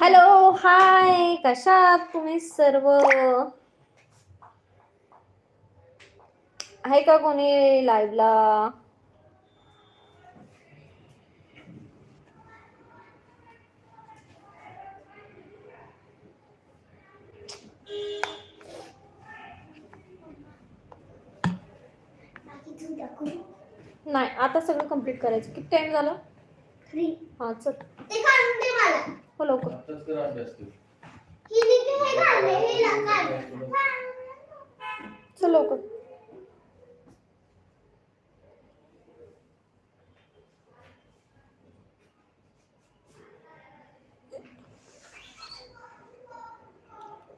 Hello hi कशा आहात तुम्ही सर्व आहे का कोणी लाईव्हला. नाही आता सगळं कंप्लीट करायचं किती टाइम झाला. हा चल. हो लवकर. कर. हे हे. चल लवकर.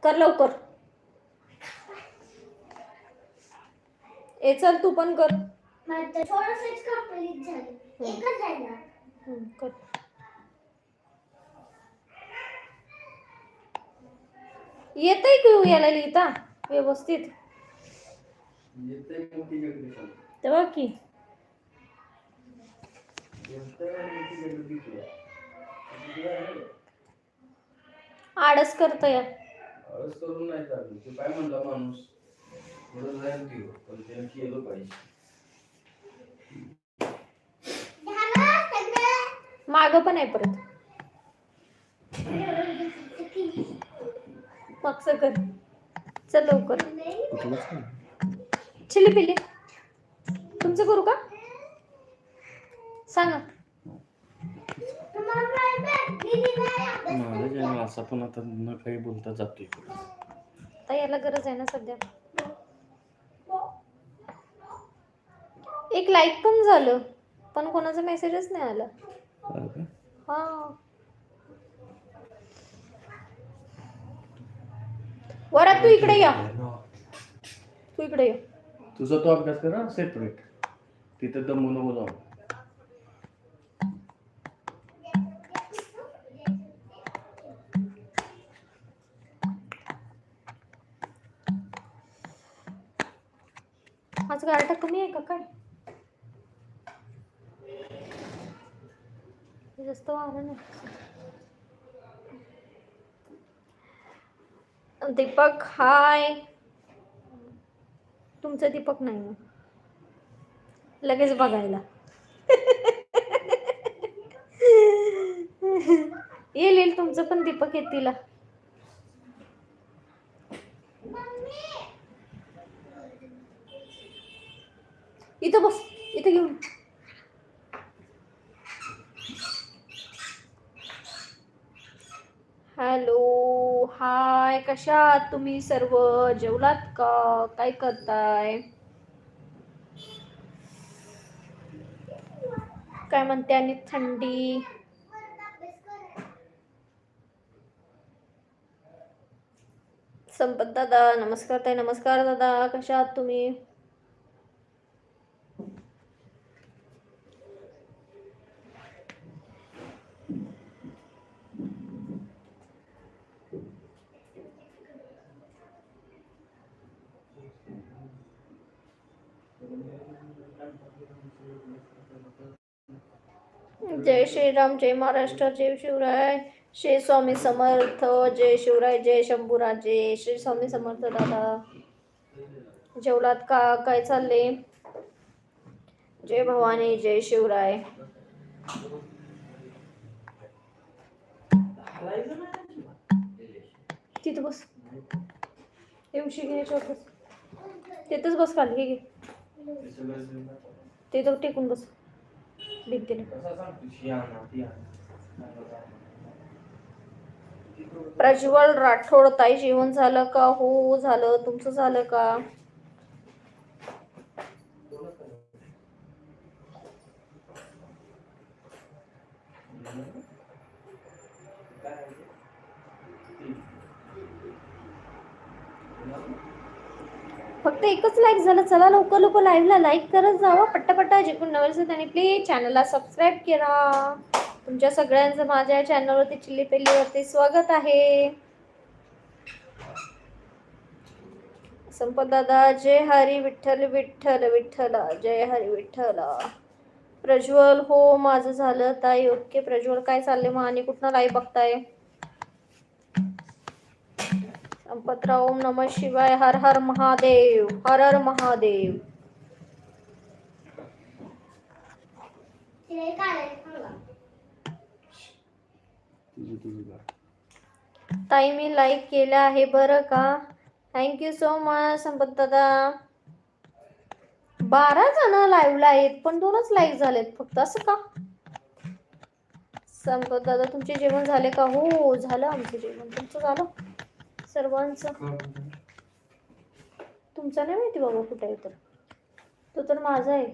कर लवकर. ए चल तू पण कर. माझं तर थोडंसंच complete झालं. एकच राहिलं. हम्म, कर येतंय की याला लिहिता व्यवस्थित. तेव्हा की. आडस करत या आळस करून नाही चालू ते काय म्हणला माणूस थोडं जाईल देऊ पण त्यानं केलं पाहिजे झालं सगळं. माग पण आहे परत मागचं कर. चल लवकर. चिली पिली तुमचं करू का? सांगा. चॅनल असा पण आता न काही बोलता जातोय. आता याला गरज आहे ना सध्या. एक लाईक पण झालं पण कोणाचा मेसेजच नाही आला. हा. वरात तू इकडे या. तू इकडे ये. तुझा तो अभ्यास करा सेपरेट तिथे दमू नको जाऊन आज गारठा कमी आहे का? काय? जास्त वारं नाही. दीपक हाय. तुमचं दीपक नाही लगेच बघायला. येईल येईल. तुमचं पण दीपक येतील इथं बस. इथं घेऊन हॅलो हाय कशा आहात तुम्ही सर्व? जेवलात का? काय करताय? काय म्हणते आणि थंडी? संपत दादा नमस्कार ताई नमस्कार दादा कशा आहात तुम्ही? जय श्रीराम जय महाराष्ट्र जय शिवराय. श्री स्वामी समर्थ जय शिवराय जय शंभूराजे श्री स्वामी समर्थ दादा. जेवलात का? काय चालले? जय भवानी जय शिवराय. तिथं बस. येऊशी घे तिथंच बस खाली. घे. तिथं टेकून बस. प्रज्वल राठोड ताई जेवण झालं का? हो झालं. तुमचं झालं का फक्त एकच लाईक झालं चला लवकर लवकर लाईव्हला लाईक करत जावा. पट्टापट्टा जे कोण नवीन असेल त्यांनी प्लीज चॅनलला सबस्क्राईब करा. तुमच्या सगळ्यांचं माझ्या चॅनलवरती चिल्ली पेल्लीवरती स्वागत आहे. संपत दादा जय हरी विठ्ठल विठ्ठल विठ्ठल जय हरी विठ्ठल. प्रज्वल हो माझं झालं. ताई ओके प्रज्वल काय चाललंय? मग आणि कुठनं लाईव्ह बघताय? संपतराव ओम नम शिवाय हर हर महादेव हर हर महादेव. ताई मी लाईक केलं आहे बरं का? थँक्यू सो मच संपत दादा. बारा जण लाईव्हला आहेत पण दोनच लाईक झालेत फक्त असं का? संपत दादा तुमचे जेवण झाले का? हो झालं आमचं जेवण. तुमचं झालं? सर्वांचं. तुमचं नाही माहिती बाबा कुठे आहे तर. तो तर माझा आहे.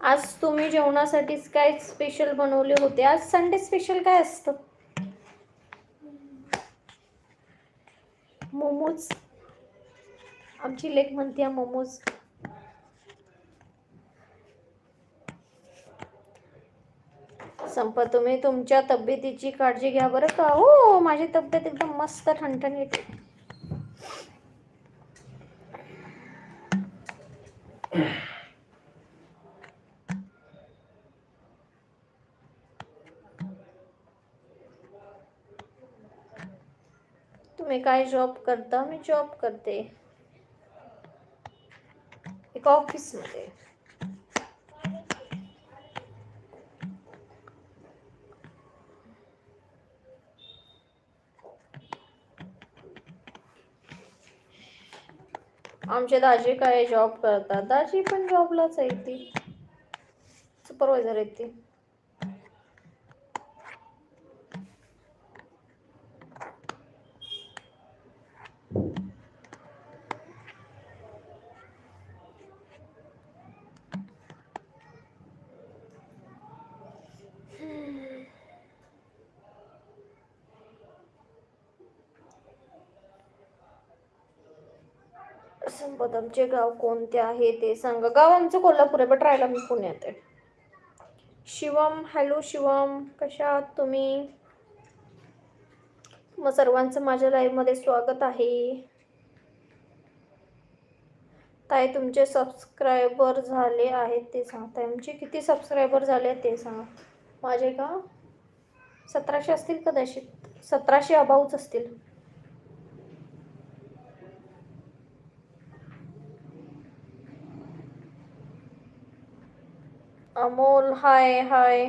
आज तुम्ही जेवणासाठीच काय स्पेशल बनवले होते? आज संडे स्पेशल काय असतं? मोमोज. आमची लेख म्हणते मोमोज. संप तुम्ही तुमच्या तब्येतीची काळजी घ्या बरं का. हो माझी तब्येत एकदम मस्त ठणठणीत येते तुम्ही काय जॉब करता? मी जॉब करते. एक ऑफिसमध्ये आमचे दाजी काय जॉब करतात? दाजी पण जॉबलाच आहे ती. सुपरवायझर आहेत ती. बदामचे गाव कोणते आहे ते सांगा. गाव आमचं कोल्हापूर आहे बट राहायला मी पुण्यात आहे. शिवम हॅलो शिवम कशा आहात तुम्ही? मग सर्वांचं माझ्या लाईव्हमध्ये स्वागत आहे. ताई तुमचे सबस्क्रायबर झाले आहेत ते सांग. ताई तुमचे किती सबस्क्रायबर झाले आहेत ते सांगा. माझे का? सतराशे असतील कदाचित. सतराशे अबाऊच असतील. अमोल हाय हाय.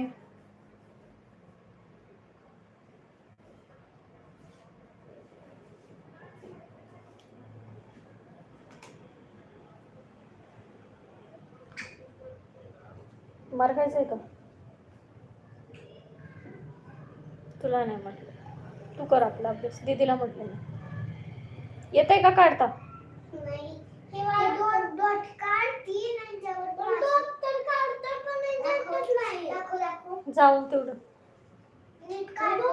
मार खायचं आहे का? तुला नाही म्हटलं. तू कर आपला अभ्यास. दीदीला म्हटलं मी. येते का काढता? नाही हे दोन डॉट काढ तीन आणि जवळ डॉट तर काढता पण नाही जातच नाही दाखव दाखव जाऊन तेवढं. काढतो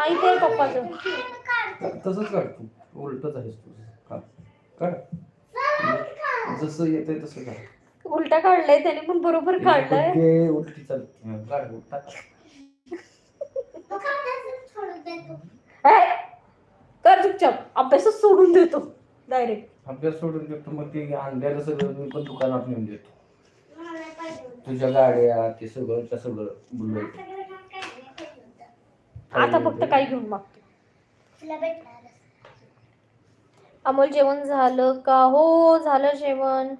आई ते पप्पाचं. काढतो तसंच काढ. तू उलटच आहेस तू. काढ. जसं येतंय तसं काढ. उलटा काढलाय त्याने पण बरोबर काढलाय. उलटी चालते. हा, काढ कर चुपचाप. अभ्यासच सोडून देतो. डायरेक्ट अभ्यास सोडून देतो मग ते आणलेलं सगळं मी पण दुकानात नेऊन देतो मला नाही पाहिजे होतं. तुझ्या गाड्या ते सगळं त्या सगळं होतं. आता फक्त काय घेऊन मागतो. अमोल जेवण झालं का? हो झालं जेवण.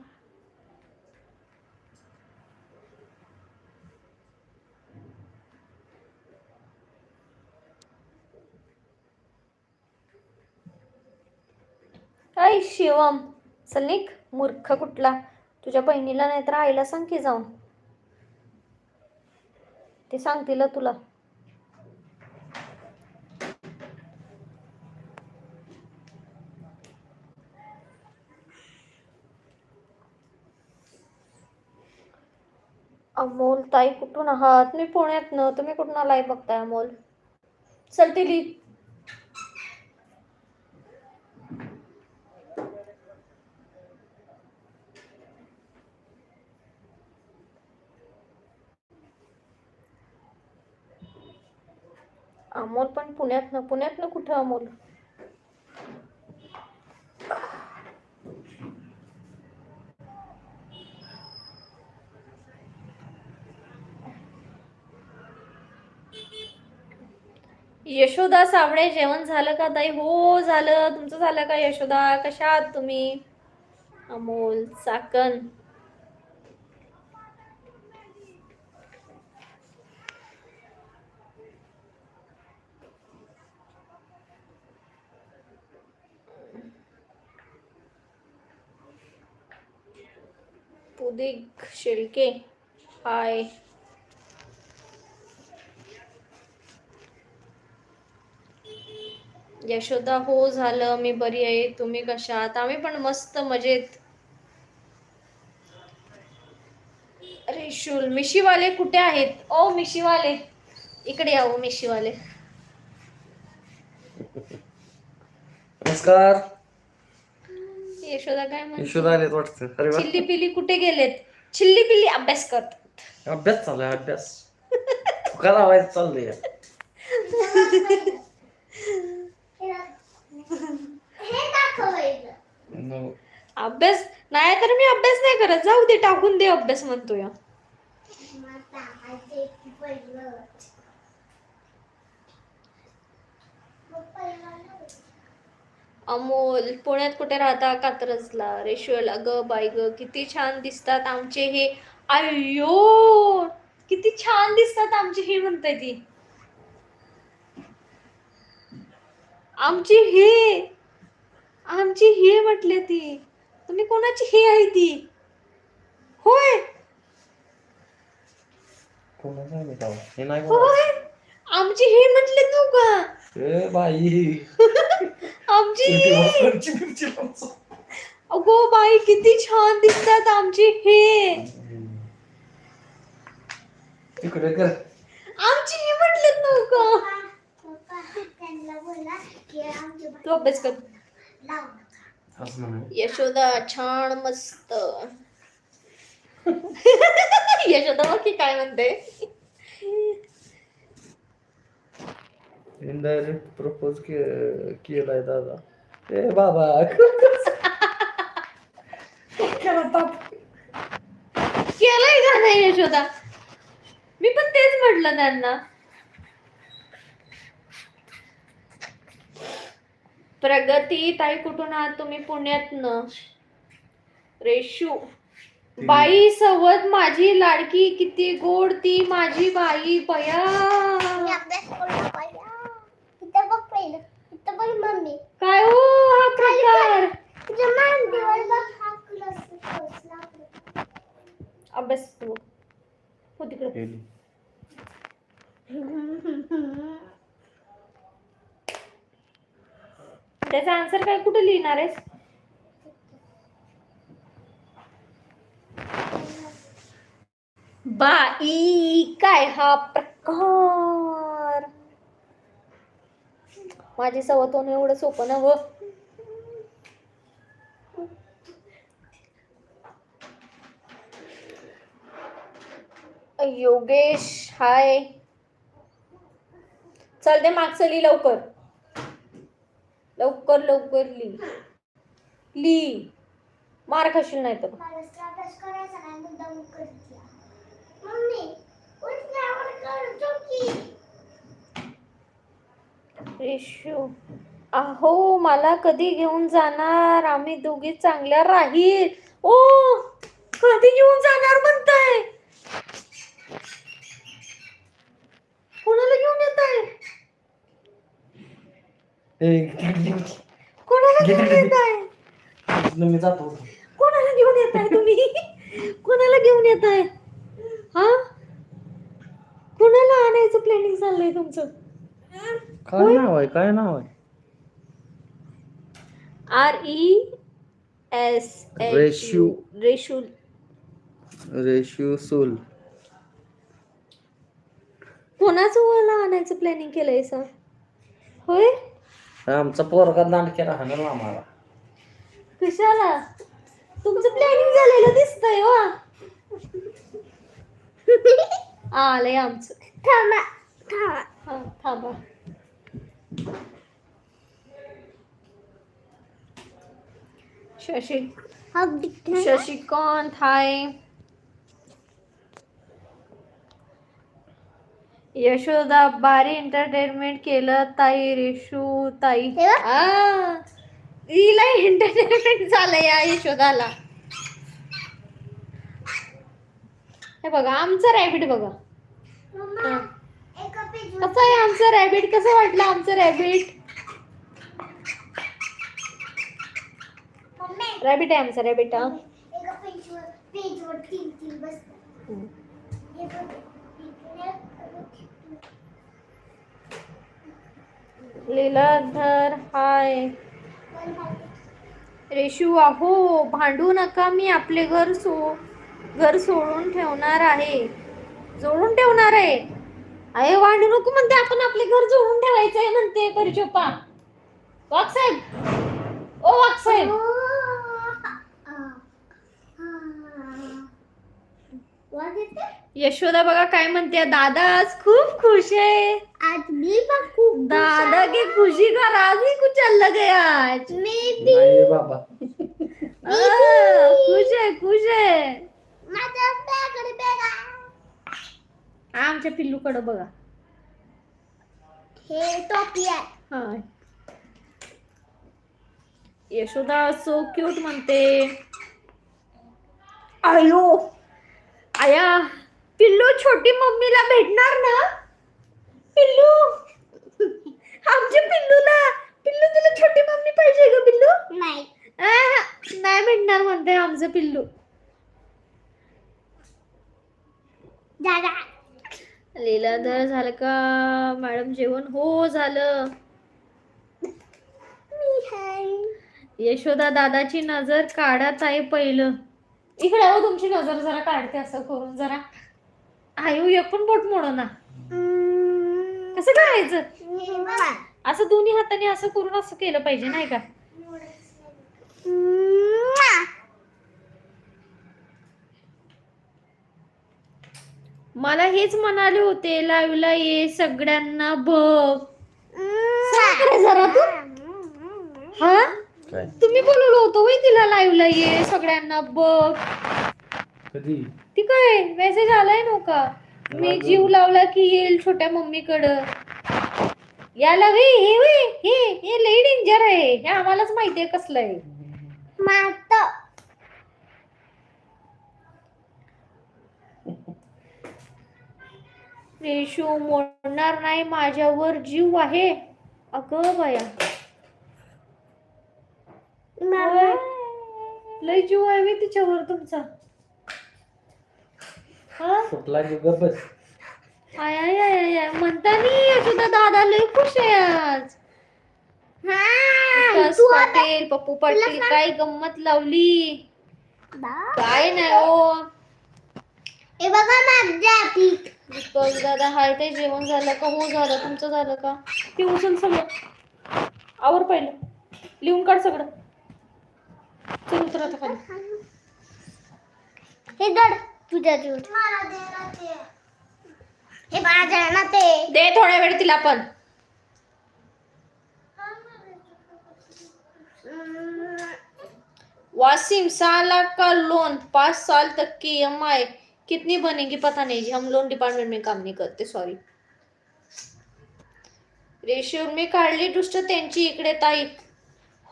काय शिवम. चल निक मूर्ख कुठला? तुझ्या बहिणीला नाही तर आईला सांग की जाऊन. ते सांगतील तुला. अमोल ताई कुठून आहात? मी पुण्यात न तुम्ही कुठून आलाय बघताय अमोल? चल ती अमोल पण पुण्यात ना पुण्यात ना कुठं अमोल? यशोदा सावळे जेवण झालं का ताई? हो झालं. तुमचं झालं का यशोदा? कशा आहात तुम्ही? अमोल चाकण पुदिक शिर्के हाय. यशोदा हो झालं. मी बरी आहे. तुम्ही कशा आहात? आम्ही पण मस्त मजेत. अरे शूल मिशीवाले कुठे आहेत? ओ मिशीवाले. इकडे या ओ मिशीवाले. नमस्कार. यशोदा काय म्हणते? यशोदा आलेत वाटतं. अरे वा. चिल्ली पिल्ली कुठे गेलेत? चिल्ली पिल्ली अभ्यास करतात अभ्यास चाललाय अभ्यास. तुका लावायचं चाललंय. हे. अभ्यास नाही तर मी अभ्यास नाही करत. जाऊ दे टाकून दे अभ्यास म्हणतो या मग टाकायचे की पहिलं मग पहिलं अमोल पुण्यात कुठे राहता कात्रजला रेशुअल अगं बाई ग किती छान दिसतात आमचे हे. अय्यो किती छान दिसतात आमचे हे म्हणताय ती. आमची हे आमची हे म्हटले ती. तुम्ही कोणाची हे आहे ती? होय. होय. आमची हे म्हटले तू का? ए बाई. आमची. मिरची. अगो बाई किती छान दिसतात आमची हे. तिकडे कर. आमची हे म्हटलेत नव्हतं. तू अभ्यास कर. यशोदा छान मस्त. यशोदा बघ की काय म्हणते. इनडायरेक्ट प्रपोज केलाय दादा ए बाबा केलंय का नाही यशोदा मी पण तेच म्हटलं त्यांना प्रगती ताई कुठून आहात तुम्ही पुण्यातनं? रेशू. बाई सवत माझी लाडकी किती गोड ती माझी बाई बया मी अभ्यास करू पाहिजे इथं बघ पहिलं इथं बघ मम्मी काय हो हा प्रकार तुझ्या मांडीवर बघ हा क्लास क्लास अभ्यास तू. हो तिकडे. त्याचा आन्सर काय? कुठे लिहिणार आहेस? बाई काय हा प्रकार? माझी सवत होणं एवढं सोपं ना व योगेश हाय. चल दे मागचं ली लवकर. लवकर लवकर ली. ली. मार खाशील नाही तर. अहो मला कधी घेऊन जाणार? आम्ही दोघी चांगल्या राहील. ओ कधी घेऊन जाणार म्हणताय? कोणाला घेऊन येत आहे? कोणाला घेऊन. येत आहे? मी जातो. कोणाला घेऊन येत आहे तुम्ही? कोणाला घेऊन येत आहे? हा? कोणाला आणायचं प्लॅनिंग चाललंय तुमचं? काय नाव आहे? काय नाव आहे? आर ई एस रेशू. रेशू. रेशिओ सोल. कोणाचं ओला आणायचं प्लॅनिंग केलंय सर होय? आमचा पोरगा दांडक्या राहणार आम्हाला. कशाला? तुमचं प्लॅनिंग झालेलं दिसतंय वा आलंय आमचं. थांबा थांबा. हा थांबा. शशी. शशिकांत हाय. यशोदा भारी एंटरटेनमेंट केलं. ताई रेशू ताई. हिला एंटरटेनमेंट झालं या यशोदाला. हे बघा आमचं रॅबिट बघा. कसं आहे आमचं रॅबिट कसं वाटलं आमचं रॅबिट रॅबिट आहे आमचं रॅबिट हा एका पेजवर पेजवर तीन तीन बसतात हम्म. हे बघ इकडे लीलाधर हाय. रेशू आहो भांडू नका मी आपले घर सो घर सोडून ठेवणार आहे. जोडून ठेवणार आहे? अरे भांडू नको म्हणते आपण आपले घर जोडून ठेवायचं आहे म्हणते परिचोपा. वाघ साहेब ओ वाघ साहेब यशोदा बघा काय म्हणते दादा आज खूप खुश है आज मी खूप दादा की खुशी का राज ही कुछ अलग है आज? नाही बाबा। आ, खुश है खुश है। माझ्या बॅगकडे बॅग आहे. आमच्या पिल्लूकडं बघा. हे टोपी आहे. हा यशोदा सो क्यूट म्हणते. आयो आया पिल्लू छोटी मम्मीला भेटणार ना? पिल्लू. आमच्या पिल्लूला. पिल्लू तुला छोटी मम्मी पाहिजे का पिल्लू? नाही. आह, नाही भेटणार म्हणते आमचं पिल्लू. दादा. लीलाधर झालं का? मॅडम जेवण? हो झालं. मी हाय. यशोदा दादाची नजर काढत आहे पहिलं. इकडे हो तुमची नजर जरा काढते असं करून जरा. आयु एक पण बोट मोड ना कसं करायचं असं दोन्ही हाताने असं करून असं केलं पाहिजे नाही का? मला हेच म्हणाले होते लाईव्हला ये सगळ्यांना बघ. जरा तू. हा? तुम्ही बोलवलं होतं वय तिला लाईव्हला ये सगळ्यांना बघ. कधी? ती काय मेसेज आलाय नव्हता? मी जीव लावला की येईल छोट्या मम्मीकडं. याला वे हे वे हे हे लई डेंजर आहे. हे आम्हालाच माहितीये कसलं आहे. मात रेशू मोडणार नाही माझ्यावर जीव आहे. अगं बाया. लय जीव आहे तिच्यावर तुमचा. हा? सुटला की गप बस. आय आय आय आय. म्हणता नाही यशोदा दादा लय खुश आहे आज. विकास पाटील पप्पू पाटील काय गंमत लावली? काय नाही हो. हे बघा माझ्या विकास दादा हाय ते जेवण झालं का? हो झालं. तुमचं झालं का? ते उचल सगळं. आवर पहिलं. लिहून काढ सगळं. चल उतर आता खाली. हे दड तुझ्या जीव हे माझ्या ना ते. दे थोड्या वेळ तिला पण. वासिम साल लाख का लोन? पाँच साल तक की एम आई कितनी बनेगी पता नहीं जी हम लोन डिपार्टमेंट में काम नहीं करते सॉरी रेशो मी काढली दृष्ट त्यांची इकडे ताई.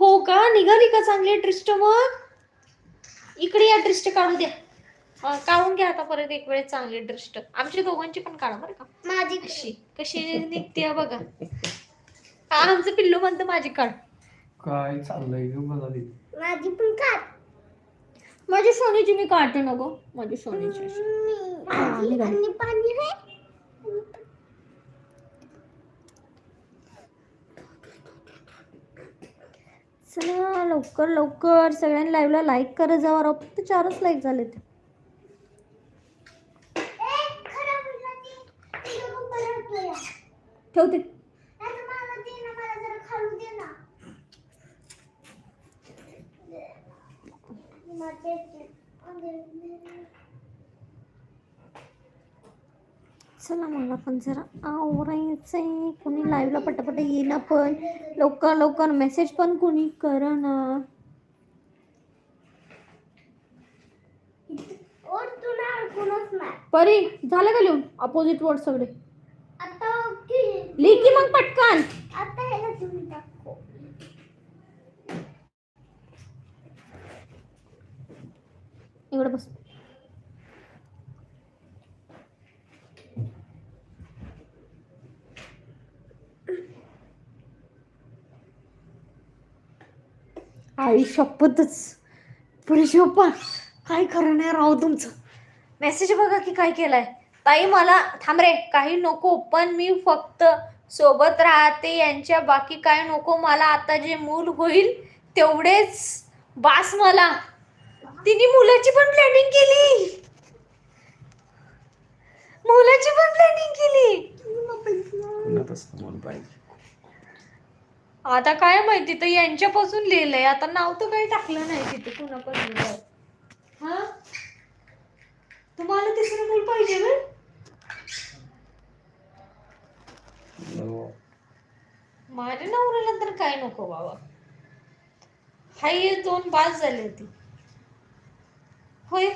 हो का? निघाली का चांगली दृष्ट मग? इकडे या दृष्ट काढू द्या. हा, काढून घ्या आता परत एक वेळेस चांगली दृष्ट आमच्या दोघांची पण काढा बरं का. माझी कशी? कशी निघते बघा. हा आमचं पिल्लू म्हणतं माझी काढ. काय चाललंय ग मला ते माझी पण काढ. माझी सोनीची मी काढते नको माझी सोनीची अशी. माझी निघाली. आणि पाणी आहे चला लवकर लवकर. सगळ्यांनी लाईव्हला लाईक करत जावा राव फक्त चारच लाईक झालेत. ए, खरं बोलला ते. ते लोकं परत बोला. ठेवते. चला मला पण जरा आवरायचंय. कोणी लाईव्हला पटापट येईना पण. लवकर लवकर मेसेज पण कोणी करा ना परी झालं का लिहून? अपोजिट वर्ड सगळे. की मग पटकन. आता ह्याला इकडे बस. आई शपथच. पुढे शोपा काय खरं नाही राव तुमचं. मेसेज बघा की काय केलाय. ताई मला थांब रे काही नको पण मी फक्त सोबत राहते यांच्या बाकी काय नको मला आता जे मूल होईल तेवढेच बास मला. तिने मुलाची पण प्लॅनिंग केली. मुलाची पण प्लॅनिंग केली. आता काय माहिती तर यांच्यापासून लिहिलंय. आता नाव तर काही टाकलं नाही तिथे कुणापासून. हा? तुम्हाला तिसरं मूल पाहिजे ना नको. माझ्या काय नको बाबा. हाय दोन पास झाले होती. होय?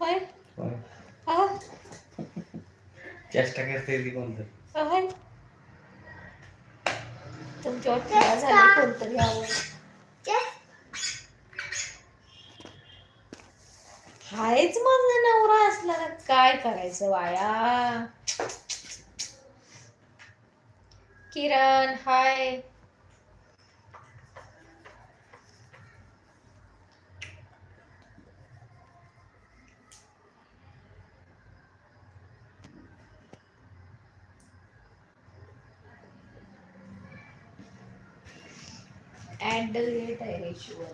होय? चेष्टा करते ती कोणतं होय? तुमच्यावर खेळा झाला कोणतरी आवड हायच माझा नवरा असला तर काय करायचं वाया Kiran hi at the rate आहे रेशिओ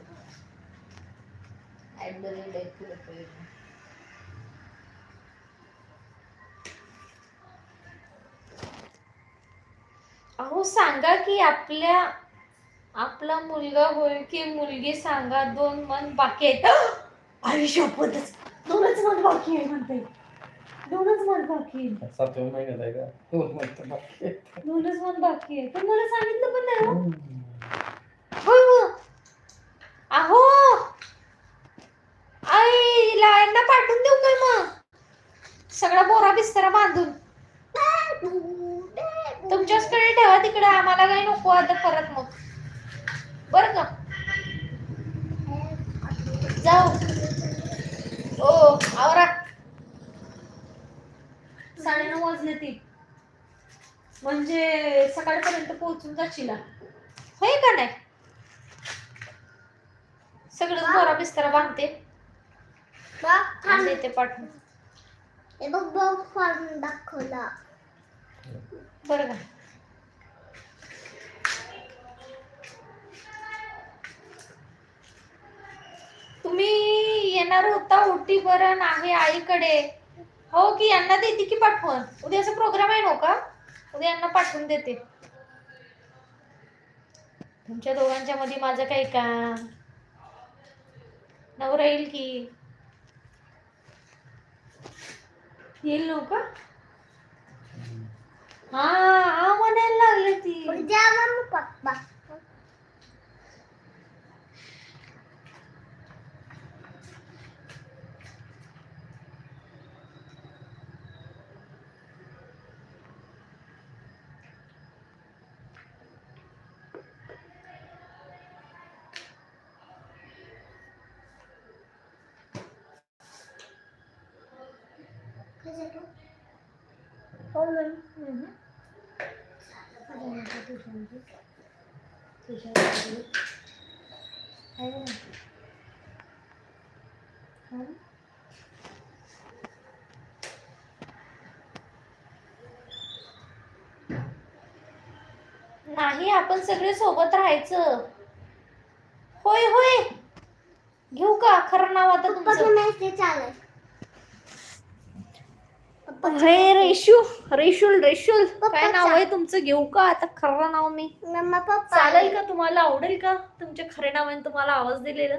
ॲट द रेट आहे सांगा की आपल्या आपला मुलगा होईल की मुलगी सांगा दोन मन बाकी आहेत. अरे शपथच दोनच मन बाकी आहे म्हणते. दोनच मन बाकी आहे. सातव्या महिन्यात आहे का? दोन महिन्यात बाकी. दोनच मन बाकी आहे. पण मला सांगितलं पण नाही हो. होय हो अहो. आईला यांना पाठवून देऊ काय मग? सगळा बोरा बिस्तरा बांधून. तुमच्याचकडे ठेवा तिकडे आम्हाला काही नको आता परत मग. बर का? जाऊ. ओ आवरा. साडेनऊ वाजले ती. म्हणजे सकाळपर्यंत पोहोचून जाशील. होय का नाही? सगळं बोरा बिस्तरा बांधते. देते पाठवून. हे बघ बघ फॉर्म दाखवला. बरं का तुम्ही येणार होता उटी बरण आहे आईकडे. हो की यांना देते की पाठवून? उद्याचा प्रोग्राम आहे नो हो का? उद्या यांना पाठवून देते. तुमच्या दोघांच्या मध्ये माझं काही काम. नवरा येईल की? येईल नो हो का? हा हा म्हणायला लागले ती. उद्या मग पप्पा. हो नाही आपण सगळे सोबत राहायचं. होय होय. घेऊ का? खरं नाव आता तुमचं. आलाय हे रेशू रेशुल रेशुल. काय. नाव आहे तुमचं? घेऊ का आता? खरं नाव मी. मम्मा पप्पा. चालेल का? तुम्हाला आवडेल का? तुमच्या खरे नावाने तुम्हाला आवाज दिलेला.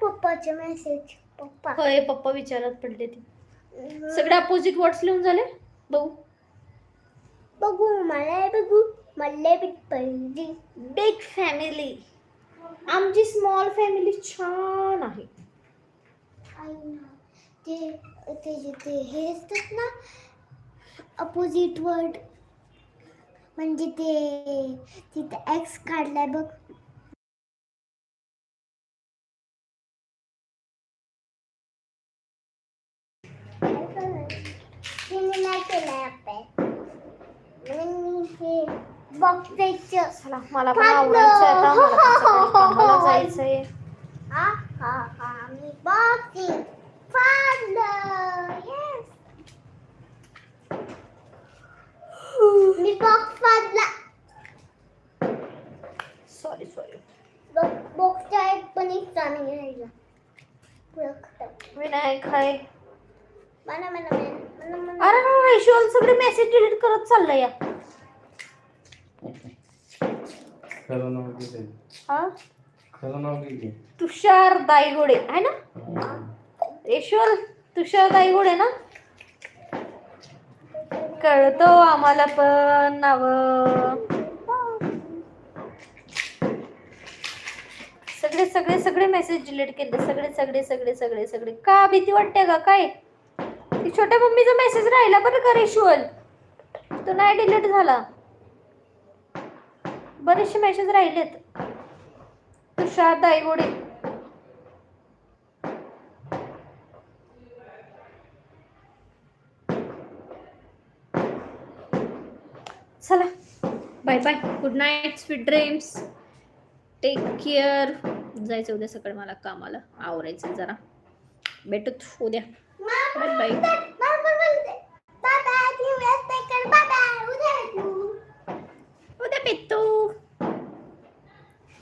पप्पाचे मेसेज पप्पा. होय पप्पा विचारत पडले ते. सगळे अपोजिट वर्ड्स लिहून झाले? बघू. बघू मला बघू. मला बिग पाहिजे बिग फॅमिली आमची स्मॉल फॅमिली छान आहे. ते जे ते हे असतात ना अपोजिट वर्ड म्हणजे ते तिथे एक्स काढलाय बघ. मी हे मला पण फाटलं. आवडायचं आता मला कामाला जायचंय. हा हा मी बघते फाडलं येस मी बॉक्स फाडला सॉरी सॉरी बॉक्सचा एक पण इच्छा नाही राहिला पुढं खतम विनायक हाय मला मला मला मला अरे वैशोल सगळे मेसेज डिलीट करत चाललंय या. खरं नाव किती हा? खरं नाव किती तुषार दायगोडे आहे ना? यशवल तुषार दायगोडे ना? कळतो आम्हाला पण नाव. सगळे सगळे सगळे मेसेज डिलीट केले. सगळे सगळे सगळे सगळे सगळे. का भीती वाटते का काय? ती छोट्या मम्मीचा मेसेज राहिला बरं का रेशुअल तो नाही डिलीट झाला. बरेचसे मेसेज राहिलेत. तुषार दायगोडे चला. Bye bye good night sweet dreams take care जायचं उद्या सकाळी मला कामाला. आवरायचं जरा. भेटत उद्या. बाय बाय उद्या. भेटतो